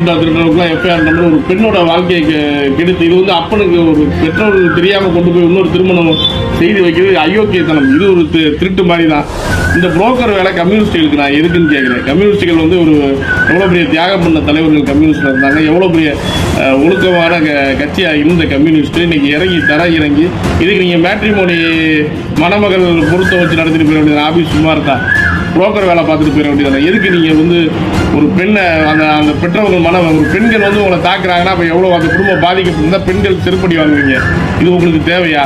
திருடனுக்குலாம் FIR number ஒரு பெண்ணோட வாழ்க்கையை கெடுத்து இது வந்து அப்பனுக்கு ஒரு பெற்றோர்கள் தெரியாமல் கொண்டு போய் இன்னொரு திருமணம் செய்து வைக்கிறது அயோக்கியத்தனம். இது ஒரு திருட்டு மாதிரி தான் இந்த புரோக்கர் வேலை கம்யூனிஸ்டுகளுக்கு நான் எதுக்குன்னு கேட்குறேன். கம்யூனிஸ்டுகள் வந்து ஒரு எவ்வளோ பெரிய தியாகம் பண்ண தலைவர்கள் கம்யூனிஸ்டில் இருந்தாங்க. எவ்வளோ பெரிய ஒழுக்கமான க- கட்சியாக இருந்த கம்யூனிஸ்ட்டு இன்றைக்கி இறங்கி தர இறங்கி இதுக்கு நீங்கள் மேட்ரிமோனி மணமகள் பொருத்தம் வச்சு நடத்திட்டு போயிட வேண்டியது ஆபீஸ் சும்மா இருக்கா புரோக்கர் வேலை பார்த்துட்டு போயிட வேண்டியதானே எதுக்கு நீங்கள் வந்து ஒரு பெண்ணை அந்த அந்த பெற்றவர்கள் மன ஒரு பெண்கள் வந்து உங்களை தாக்குறாங்கன்னா அப்போ எவ்வளோ அந்த குடும்பம் பாதிக்கப்பட்டிருந்தா பெண்கள் திருப்படி வாங்குவீங்க. இது உங்களுக்கு தேவையா?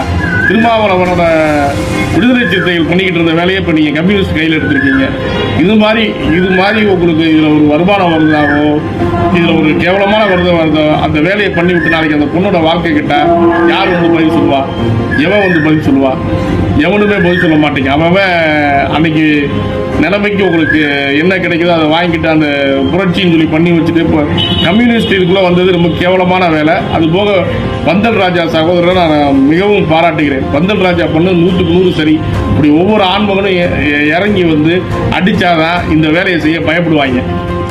திருமாவளவனோட விடுதலை சிறுத்தைகள் பண்ணிக்கிட்டு இருந்த வேலையை இப்போ நீங்கள் கம்யூனிஸ்ட் கையில் எடுத்திருக்கீங்க. இது மாதிரி இது மாதிரி உங்களுக்கு இதில் ஒரு வருமானம் வருதாவோ இதில் ஒரு கேவலமான வருதம் வருதோ அந்த வேலையை பண்ணி விட்டு நாளைக்கு அந்த பொண்ணோட வாழ்க்கை கிட்ட யார் வந்து பதில் சொல்லுவா? எவன் வந்து பதில் சொல்லுவா? எவனுமே பதில் சொல்ல மாட்டேங்க. அவன் அன்னைக்கு நிலைமைக்கு உங்களுக்கு என்ன கிடைக்குதோ அதை வாங்கிட்டு அந்த புரட்சின்னு சொல்லி பண்ணி வச்சுட்டு இப்போ கம்யூனிஸ்ட் இதுக்குள்ளே வந்தது ரொம்ப கேவலமான வேலை. அது போக பந்தல் ராஜா சகோதரரை நான் மிகவும் பாராட்டுகிறேன். பந்தல் ராஜா பண்ணது நூற்றுக்கு நூறு சரி. இப்படி ஒவ்வொரு ஆண்மகனும் இறங்கி வந்து அடித்தாதான் இந்த வேலையை செய்ய பயப்படுவாங்க.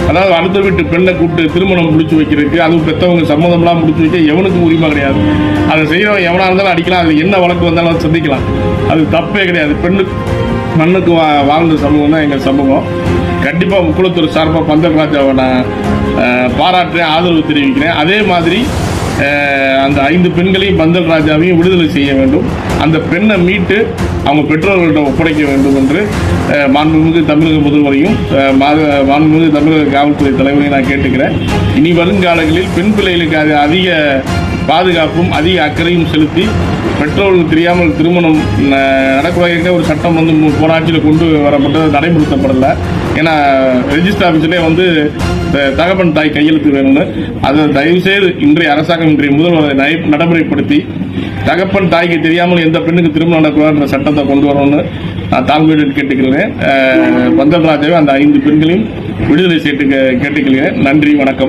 அதாவது அடுத்த வீட்டு பெண்ணை கூப்பிட்டு திருமணம் முடிச்சு வைக்கிறதுக்கு அதுவும் பெற்றவங்க சம்மதம்லாம் முடிச்சு வைக்க எவனுக்கும் உரிமை கிடையாது. அதை செய்கிறவன் எவனாக இருந்தாலும் அடிக்கலாம். அது என்ன வழக்கு வந்தாலும் சந்திக்கலாம். அது தப்பே கிடையாது. பெண்ணுக்கு மண்ணுக்கு வா வாழ்ந்த சமூகம் தான் எங்கள் சமூகம். கண்டிப்பாக முக்குளத்தூர் சார்பாக பந்தல் ராஜாவை நான் பாராட்டுறேன் ஆதரவு தெரிவிக்கிறேன். அதே மாதிரி அந்த ஐந்து பெண்களையும் பந்தல் ராஜாவையும் விடுதலை செய்ய வேண்டும். அந்த பெண்ணை மீட்டு அவங்க பெற்றோர்களிடம் ஒப்படைக்க வேண்டும் என்று மாண்புமிகு தமிழக முதல்வரையும் மாண்புமிகு தமிழக காவல்துறை தலைவரையும் நான் கேட்டுக்கிறேன். இனி வருங்காலங்களில் பெண் பிள்ளைகளுக்கு அது அதிக பாதுகாப்பும் அதிக அக்கறையும் செலுத்தி பெற்றோர்கள் தெரியாமல் திருமணம் ந- நடக்கூடாது ஒரு சட்டம் வந்து மு- கொண்டு வரப்பட்டது நடைமுறைப்படுத்தப்படலை. ஏன்னா ரெஜிஸ்டர் ஆஃபீஸ்லேயே வந்து த- தகப்பன் தாய் கையெழுத்து வேணும்னு. அதை தயவு செய்து இன்றைய அரசாங்கம் இன்றைய முதல்வர் நடைமுறைப்படுத்தி தகப்பன் தாய்க்கு தெரியாமல் எந்த பெண்ணுக்கு திருமணம் நடக்கூடாதுன்ற சட்டத்தை கொண்டு வரணும்னு நான் தாழ்மையுடன் கேட்டுக்கிறேன். அஹ், பந்தல் ராஜாவை அந்த ஐந்து பெண்களையும் விடுதலை செய்து கேட்டுக்கிறேன் நன்றி வணக்கம்.